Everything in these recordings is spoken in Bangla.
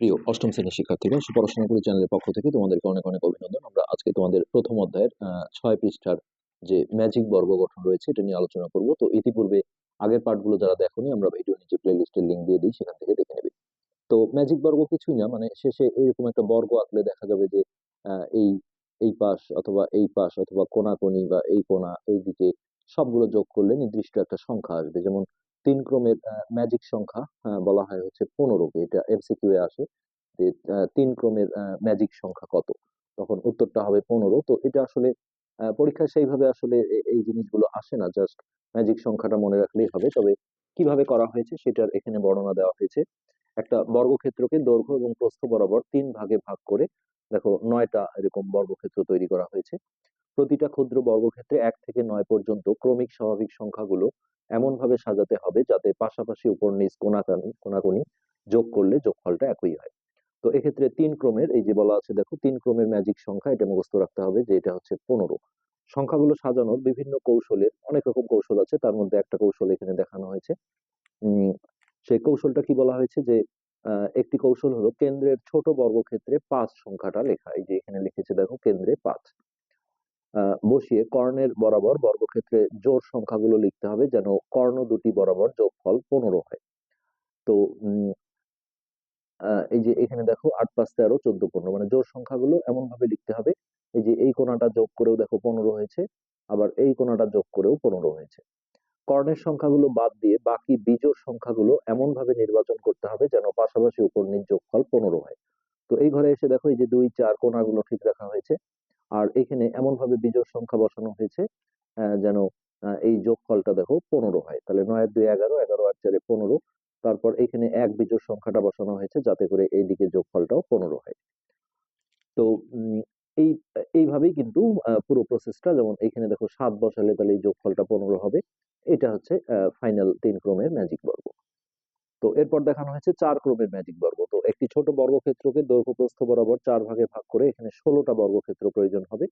প্রিয় অষ্টম শ্রেণির শিক্ষার্থীরা পড়াশোনা করি চ্যানেলের পক্ষ থেকে তোমাদেরকে অনেক অনেক অভিনন্দন। আমরা আজকে তোমাদের প্রথম অধ্যায়ের ছয় পৃষ্ঠার যে ম্যাজিক বর্গ গঠন রয়েছে এটা নিয়ে আলোচনা করব। তো ইতিপূর্বে আগের পার্টগুলো যারা দেখোনি, আমরা ভিডিও নিচে প্লে লিস্টের লিঙ্ক দিয়ে দিই, সেখান থেকে দেখে নেবে। তো ম্যাজিক বর্গ কিছুই না মানে শেষে এরকম একটা বর্গ আঁকলে দেখা যাবে যে এই এই পাশ অথবা এই পাশ অথবা কোনাকুনি বা এই কোনা, এই দিকে সবগুলো যোগ করলে নির্দিষ্ট একটা সংখ্যা আসবে। যেমন তিন ক্রমের ম্যাজিক সংখ্যা বলা হয় হচ্ছে পনেরোকে এটা এমসিকিউ এ আসে যে তিন ক্রমের ম্যাজিক সংখ্যা কত? তখন উত্তরটা হবে পনেরো। তো এটা আসলে পরীক্ষায় সেইভাবে আসলে এই জিনিসগুলো আসে না জাস্ট ম্যাজিক সংখ্যাটা মনে রাখলেই হবে। তবে কীভাবে করা হয়েছে সেটার এখানে বর্ণনা দেওয়া হয়েছে। একটা বর্গক্ষেত্রকে দৈর্ঘ্য এবং প্রস্থ বরাবর তিন ভাগে ভাগ করে, দেখো, নয়টা এরকম বর্গক্ষেত্র তৈরি করা হয়েছে। প্রতিটা ক্ষুদ্র বর্গক্ষেত্রে এক থেকে নয় পর্যন্ত ক্রমিক স্বাভাবিক সংখ্যাগুলো এমন ভাবে সাজাতে হবে যাতে পাশাপাশি উপর নিচ কোনাকানি, কোনাকুনি যোগ করলে যোগফলটা একই হয়। তো এক্ষেত্রে তিন ক্রমের, এই যে বলা আছে, দেখো, তিন ক্রমের ম্যাজিক সংখ্যা এটা মুখস্থ রাখতে হবে যে এটা হচ্ছে পনেরো। সংখ্যাগুলো সাজানোর বিভিন্ন কৌশলের অনেক রকম কৌশল আছে, তার মধ্যে একটা কৌশল এখানে দেখানো হয়েছে। সেই কৌশলটা কি বলা হয়েছে যে একটি কৌশল হলো কেন্দ্রের ছোট বর্গক্ষেত্রে পাঁচ সংখ্যাটা লেখা। এই যে এখানে লিখেছে, দেখো, কেন্দ্রে পাঁচ। বসিয়ে কর্ণের বরাবর বর্গক্ষেত্রে জোড় সংখ্যাগুলো লিখতে হবে যেন কর্ণ দুটি বরাবর যোগফল পনেরো হয়। তো এই যে এখানে দেখো আট পাঁচ তেরো চোদ্দ পনেরো মানে জোড় সংখ্যাগুলো এমন ভাবে লিখতে হবে, এই যে এই কোণাটা যোগ করেও দেখো পনেরো হয়েছে, আবার এই কোণাটা যোগ করেও পনেরো হয়েছে। কর্ণের সংখ্যাগুলো বাদ দিয়ে বাকি বিজোড় সংখ্যাগুলো এমন ভাবে নির্বাচন করতে হবে যেন পাশাপাশি উপর নিচ যোগফল পনেরো হয়। তো এই ঘরে এসে দেখো এই যে দুই চার কোণাগুলো ঠিক রাখা হয়েছে আর এখানে এমন ভাবে বিজোড় সংখ্যা বসানো হয়েছে যেন এই যোগফলটা দেখো পনেরো হয়। তাহলে নয়, দুই, এগারো এগারো আর চারে পনেরো। তারপর এখানে এক বিজোড় সংখ্যাটা বসানো হয়েছে যাতে করে এই এইদিকে যোগফলটাও পনেরো হয়। তো এই, এইভাবেই কিন্তু পুরো প্রসেসটা যেমন এখানে দেখো সাত বসালে তাহলে এই যোগফলটা পনেরো হবে। এটা হচ্ছে ফাইনাল তিন ক্রমের ম্যাজিক বর্গ। তো এরপর দেখানো হয়েছে চার ক্রমের ম্যাজিক বর্গ। তো একটি ছোট বর্গক্ষেত্রকে দৈর্ঘ্য প্রস্থ বরাবর চার ভাগে ভাগ করে এখানে ষোলোটা বর্গক্ষেত্র প্রয়োজন হবে।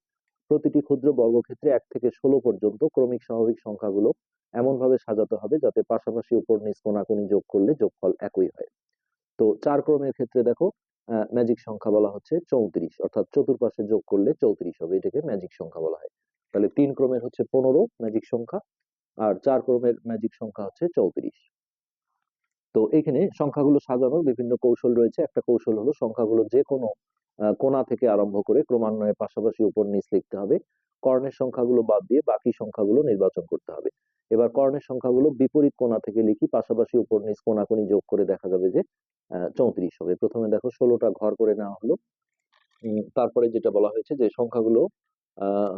প্রতিটি ক্ষুদ্র বর্গক্ষেত্রে এক থেকে ষোলো পর্যন্ত ক্রমিক স্বাভাবিক সংখ্যাগুলো এমনভাবে সাজাতে হবে যাতে পাশাপাশি উপর নিচ কোনাকুনি যোগ করলে যোগফল একই হয়। তো চার ক্রমের ক্ষেত্রে দেখো ম্যাজিক সংখ্যা বলা হচ্ছে চৌত্রিশ, অর্থাৎ চতুর্পাশে যোগ করলে চৌত্রিশ হবে, এটাকে ম্যাজিক সংখ্যা বলা হয়। তাহলে তিন ক্রমের হচ্ছে পনেরো ম্যাজিক সংখ্যা, আর চার ক্রমের ম্যাজিক সংখ্যা হচ্ছে চৌত্রিশ। তো এখানে সংখ্যাগুলো সাজানোর বিভিন্ন কৌশল রয়েছে। একটা কৌশল হলো সংখ্যাগুলো যে কোনো কোণা থেকে আরম্ভ করে ক্রমান্বয়ে পাশাপাশি উপর নিচ লিখতে হবে। কর্ণের সংখ্যাগুলো বাদ দিয়ে বাকি সংখ্যাগুলো নির্বাচন করতে হবে। এবার কর্ণের সংখ্যাগুলো বিপরীত কোণা থেকে লিখি, পাশাপাশি উপর নিচ কোনাকুনি যোগ করে দেখা যাবে যে চৌত্রিশ হবে। প্রথমে দেখো ষোলোটা ঘর করে নেওয়া হলো। তারপরে যেটা বলা হয়েছে যে সংখ্যাগুলো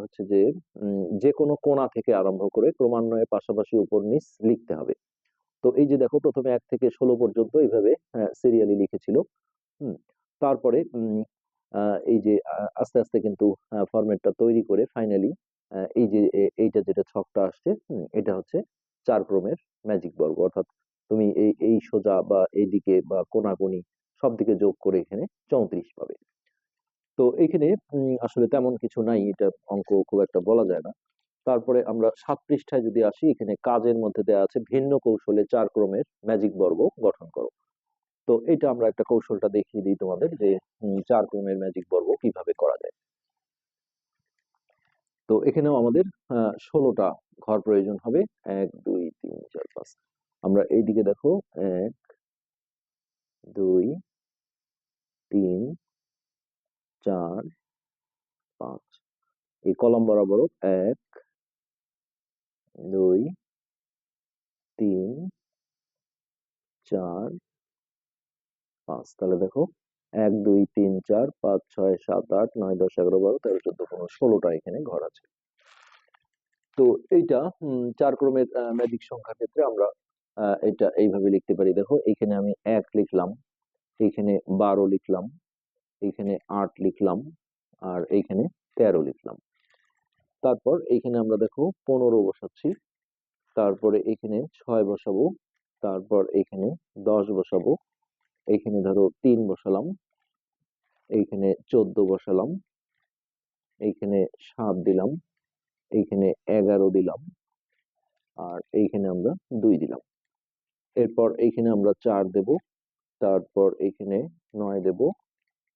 হচ্ছে যে যে কোনো কোণা থেকে আরম্ভ করে ক্রমান্বয়ে পাশাপাশি উপর নিচ লিখতে হবে। তো এই যে দেখো প্রথমে এক থেকে ষোলো পর্যন্ত এইভাবে সিরিয়ালি লিখেছিল। তারপরে এই যে আস্তে আস্তে কিন্তু ফরম্যাটটা তৈরি করে ফাইনালি এই যে এইটা যেটা ছকটা আসছে এটা হচ্ছে চার ক্রমের ম্যাজিক বর্গ। অর্থাৎ তুমি এই এই সোজা বা এইদিকে বা কোনাকুনি সব দিকে যোগ করে এখানে চৌত্রিশ পাবে। তো এখানে আসলে তেমন কিছু নাই, এটা অঙ্ক খুব একটা বলা যায় না। তারপরে আমরা সাত পৃষ্ঠায় যদি আসি, এখানে কাজের মধ্যে দেওয়া আছে ভিন্ন কৌশলে চার ক্রমের ম্যাজিক বর্গ গঠন করো। তো এটা আমরা একটা কৌশলটা দেখিয়ে দিই তোমাদের যে চার ক্রমের ম্যাজিক বর্গ কীভাবে করা যায়। তো এখানেও আমাদের ষোলোটা ঘর প্রয়োজন হবে। এক, দুই, তিন, চার, পাঁচ। আমরা এইদিকে দেখো, এক, দুই, তিন, চার, পাঁচ। এই কলম বরাবর এক দুই, তিন, চার, পাঁচ। তাহলে দেখো, এক, দুই, তিন, চার, পাঁচ, ছয়, সাত, আট, নয়, দশ, এগারো, বারো, তেরো, চোদ্দ, পনেরো, ষোলোটা এখানে ঘর আছে। তো এইটা চার ক্রমের ম্যাজিক সংখ্যার ক্ষেত্রে আমরা এটা এইভাবে লিখতে পারি। দেখো, এখানে আমি এক লিখলাম এইখানে বারো লিখলাম এইখানে আট লিখলাম, আর এইখানে তেরো লিখলাম। তারপর এইখানে আমরা দেখো পনেরো বসাচ্ছি। তারপরে এখানে ছয় বসাবো। তারপর এখানে দশ বসাবো। এইখানে ধরো তিন বসালাম। এইখানে চোদ্দ বসালাম। এইখানে সাত দিলাম। এইখানে এগারো দিলাম। আর এইখানে আমরা দুই দিলাম। এরপর এইখানে আমরা চার দেব। তারপর এখানে নয় দেব।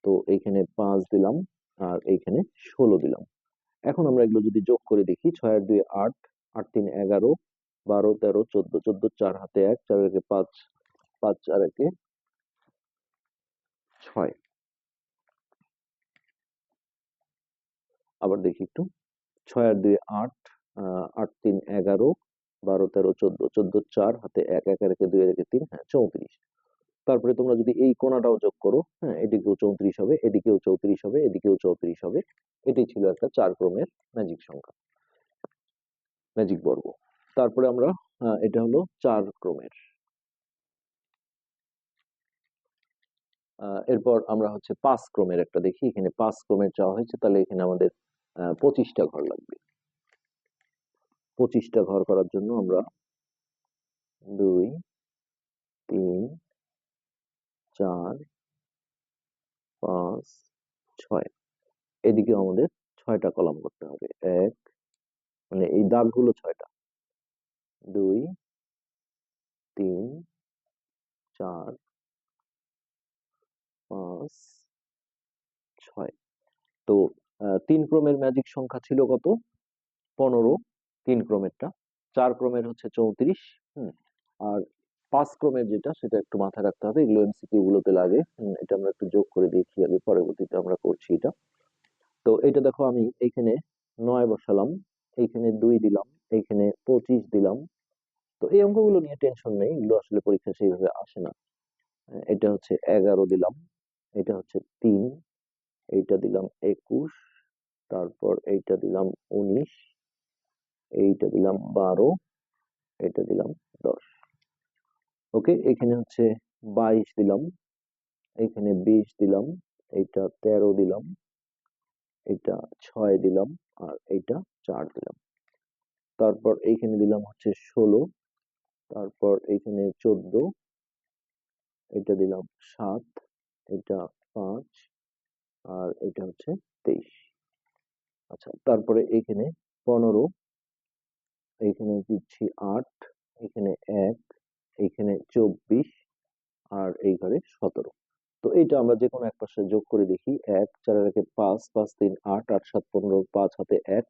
তো এইখানে পাঁচ দিলাম। আর এইখানে ষোলো দিলাম। এখন আমরা এগুলো যদি যোগ করে দেখি, ছয় আর দুই, আট আট, তিন, এগারো, বারো, তেরো, চোদ্দ চোদ্দ, চার, হাতে এক, চার, একে, পাঁচ পাঁচ চার একে। ছয়। আবার দেখি একটু। ছয় আর দুই, আট আট, তিন, এগারো, বারো, তেরো, চোদ্দ চোদ্দ, চার, হাতে এক এক রেখে দুই রেখে তিন হ্যাঁ চৌত্রিশ। তারপরে তোমরা যদি এই কোণাটাও যোগ করো হ্যাঁ এদিকেও চৌত্রিশ হবে, এদিকেও চৌত্রিশ হবে, এদিকেও চৌত্রিশ হবে, এটাই ছিল একটা চার ক্রমের ম্যাজিক সংখ্যা ম্যাজিক বর্গ। তারপরে আমরা এটা হলো চার ক্রমের। এরপর আমরা হচ্ছে পাঁচ ক্রমের একটা দেখি, এখানে পাঁচ ক্রমের চাওয়া হয়েছে, তাহলে এখানে আমাদের পঁচিশটা ঘর লাগবে। পঁচিশটা ঘর করার জন্য আমরা দুই, তিন চার, পাঁচ, ছয়। এদিকে আমাদের ছয়টা কলাম করতে হবে। এক মানে এই দাগগুলো ছয়টা। দুই, তিন, চার, পাঁচ, ছয়। তো তিন ক্রমের ম্যাজিক সংখ্যা ছিল কত? পনেরো। তিন ক্রমেরটা। চার ক্রমের হচ্ছে চৌত্রিশ। হুম। আর পাঁচ ক্রমের যেটা, সেটা একটু মাথায় রাখতে হবে। এগুলো এমসিকিউ গুলোতে লাগে। এটা আমরা একটু যোগ করে দেখি আগে, পরবর্তীতে আমরা করছি এটা। তো এটা দেখো আমি এইখানে নয় বসালাম, এইখানে দুই দিলাম, এইখানে পঁচিশ দিলাম। তো এই অঙ্কগুলো নিয়ে টেনশন নেই, এগুলো আসলে পরীক্ষা সেইভাবে আসে না। এটা হচ্ছে এগারো দিলাম, এটা হচ্ছে তিন, এইটা দিলাম একুশ, তারপর এইটা দিলাম উনিশ, এইটা দিলাম বারো এটা দিলাম দশ। ওকে, এখানে হচ্ছে বাইশ দিলাম। এখানে বিশ দিলাম এইটা তেরো দিলাম, এটা ছয় দিলাম আর এইটা চার দিলাম। তারপর এইখানে দিলাম হচ্ছে ষোলো, তারপর এইখানে চোদ্দ, এটা দিলাম সাত, এটা পাঁচ আর এটা হচ্ছে তেইশ। আচ্ছা তারপরে এইখানে পনেরো এইখানে দিচ্ছি আট, এখানে এক এইখানে চব্বিশ আর এই ঘরে সতেরো। তো এইটা আমরা যে কোনো এক পাশে যোগ করে দেখি, এক, চার রেখে পাঁচ পাঁচ, তিন, আট আট, সাত, পনেরো, পাঁচ হাতে এক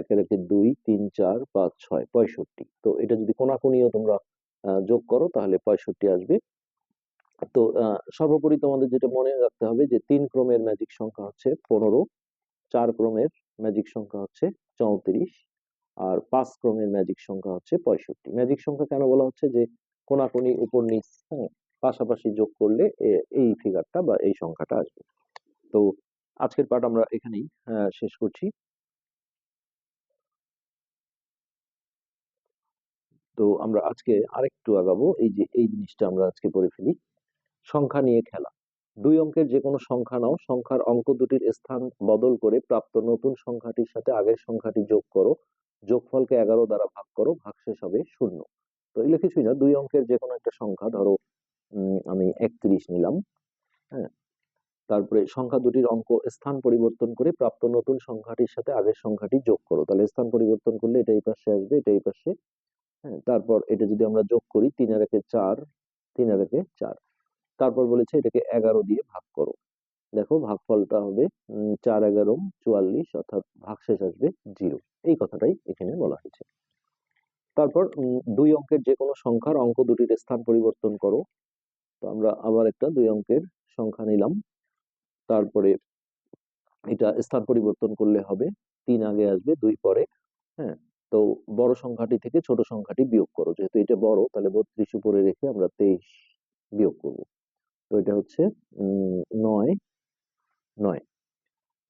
একে রেখে দুই, তিন, চার, পাঁচ, ছয়, পঁয়ষট্টি। তো এটা যদি কোনাকুনিও তোমরা যোগ করো তাহলে পঁয়ষট্টি আসবে। তো সর্বোপরি তোমাদের যেটা মনে রাখতে হবে যে তিন ক্রমের ম্যাজিক সংখ্যা হচ্ছে পনেরো, চার ক্রমের ম্যাজিক সংখ্যা হচ্ছে চৌত্রিশ আর পাঁচ ক্রমের ম্যাজিক সংখ্যা হচ্ছে পঁয়ষট্টি। ম্যাজিক সংখ্যা কেন বলা হচ্ছে যে, কোনাকুনি উপর নিচ হ্যাঁ পাশাপাশি যোগ করলে এই ফিগারটা বা এই সংখ্যাটা আসবে। তো আজকের পাঠ আমরা এখানেই শেষ করছি। তো আমরা আজকে আরেকটু আগাবো। এই যে, এই জিনিসটা আমরা আজকে পড়ে ফেলি। সংখ্যা নিয়ে খেলা। দুই অঙ্কের যে কোনো সংখ্যা নাও, সংখ্যার অঙ্ক দুটির স্থান বদল করে প্রাপ্ত নতুন সংখ্যাটির সাথে আগের সংখ্যাটি যোগ করো। যোগফলকে এগারো দ্বারা ভাগ করো ভাগশেষ হবে শূন্য। তো এগুলো কিছুই না, দুই অঙ্কের যে কোনো একটা সংখ্যা, ধরো আমি একত্রিশ নিলাম হ্যাঁ? তারপরে সংখ্যা দুটির অঙ্ক স্থান পরিবর্তন করে প্রাপ্ত নতুন সংখ্যাটির সাথে আগের সংখ্যাটি যোগ করো। তাহলে স্থান পরিবর্তন করলে এটা এই পাশে আসবে, এটা এই পাশে হ্যাঁ? তারপর এটা যদি আমরা যোগ করি, তিন আর একে চার, তিন আর একে চার, তারপর বলেছে এটাকে এগারো দিয়ে ভাগ করো। দেখো ভাগফলটা হবে চার এগারো, চুয়াল্লিশ, অর্থাৎ ভাগশেষ আসবে জিরো। এই কথাটাই এখানে বলা হয়েছে। তারপর দুই অঙ্কের যে কোনো সংখ্যার অঙ্ক দুটির স্থান পরিবর্তন করো। তো আমরা আবার একটা দুই অঙ্কের সংখ্যা নিলাম। তারপরে এটা স্থান পরিবর্তন করলে হবে, তিন আগে আসবে, দুই পরে হ্যাঁ? তো বড় সংখ্যাটি থেকে ছোট সংখ্যাটি বিয়োগ করো। যেহেতু এটা বড়, তাহলে বত্রিশ উপরে রেখে আমরা তেইশ বিয়োগ করব। তো এটা হচ্ছে নয় নয়।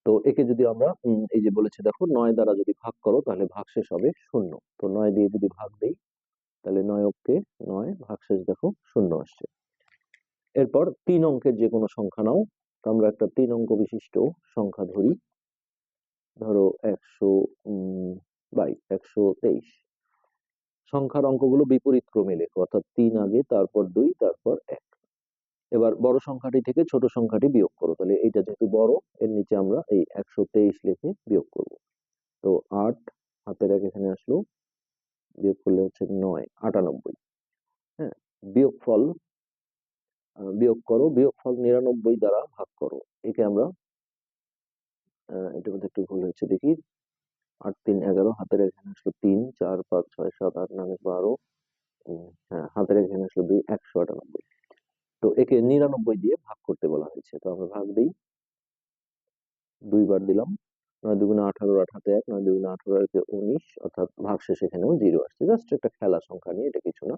তো একে যদি আমরা এই যে বলেছে দেখো, নয় দ্বারা যদি ভাগ করো, তাহলে ভাগশেষ হবে শূন্য। তো নয় দিয়ে যদি ভাগ দেই, তাহলে নয় অঙ্কে নয় ভাগশেষ দেখো শূন্য আসছে। এরপর তিন অঙ্কের যে কোনো সংখ্যা নাও। তো আমরা একটা তিন অঙ্ক বিশিষ্ট সংখ্যা ধরি। ধরো একশো বাইশ একশো তেইশ। সংখ্যার অঙ্কগুলো বিপরীত ক্রমে লেখো, অর্থাৎ তিন আগে, তারপর দুই, তারপর এক। এবার বড় সংখ্যাটি থেকে ছোট সংখ্যাটি বিয়োগ করো। তাহলে এইটা যেহেতু বড়, এর নিচে আমরা এই একশো তেইশ লিখে বিয়োগ করব। তো আট হাতের এক এখানে আসলো, বিয়োগ করলে হচ্ছে নয়, আটানব্বই। হ্যাঁ বিয়োগ ফল বিয়োগ করো বিয়োগফল নিরানব্বই দ্বারা ভাগ করো। একে আমরা এটার মধ্যে একটু ভুল হয়েছে, দেখি। আট, তিন, এগারো, হাতের এখানে আসলো তিন, চার, পাঁচ, ছয়, সাত, আট, নয় বারো হ্যাঁ হাতের এখানে আসলো দুই, একশো আটানব্বই। তো একে নিরানব্বই দিয়ে ভাগ করতে বলা হয়েছে। তো আমরা ভাগ দিই। দুইবার দিলাম। নয় দুগুণে আঠারো আঠাতে এক, নয় দুগুণে আঠারো একে উনিশ, অর্থাৎ ভাগ শেষ এখানেও জিরো আসছে। জাস্ট একটা খেলা সংখ্যা নিয়ে, এটা কিছু না।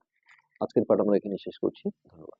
আজকের পাঠ আমরা এখানে শেষ করছি। ধন্যবাদ।